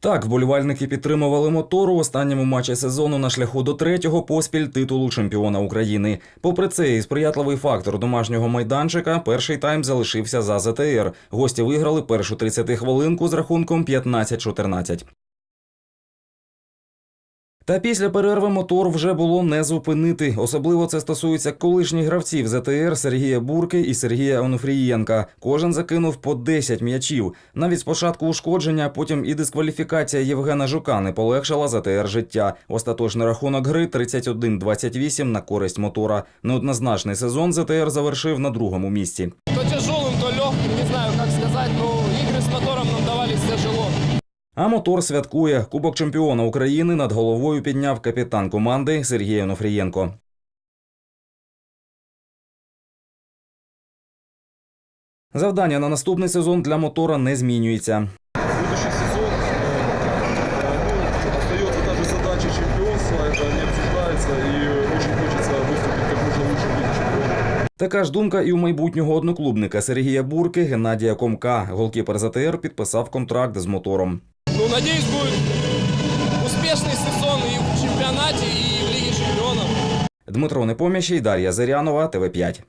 Так, вболівальники підтримували мотору у останньому матчі сезону на шляху до третього поспіль титулу чемпіона України. Попри це, і сприятливий фактор домашнього майданчика, перший тайм залишився за ЗТР. Гості виграли першу 30 хвилинку з рахунком 15-14. Та після перерви мотор вже було не зупинити. Особливо це стосується колишніх гравців ЗТР Сергія Бурки і Сергія Онуфрієнка. Кожен закинув по 10 м'ячів. Навіть спочатку ушкодження, а потім і дискваліфікація Євгена Жука не полегшила ЗТР життя. Остаточний рахунок гри 31-28 на користь мотора. Неоднозначний сезон ЗТР завершив на другому місці. То тяжелым, то легким, не знаю, как сказать, но игры с мотором нам давались тяжело. А мотор святкує. Кубок чемпіона України над головою підняв капітан команди Сергій Онуфрієнко. Завдання на наступний сезон для мотора не змінюється. Следующий сезон э, ну, остается та же задача чемпионства, это не обсуждается, и очень хочется выступить как можно лучше в Лиге чемпионов. Така ж думка і у майбутнього одноклубника Сергія Бурки Геннадія Комка. Голкіпер ЗТР підписав контракт з мотором. Ну, надеюсь, будет успешный сезон и в чемпионате, и в Лиге чемпионов. Дмитро Непоміщий, Дар'я Зирянова, ТВ 5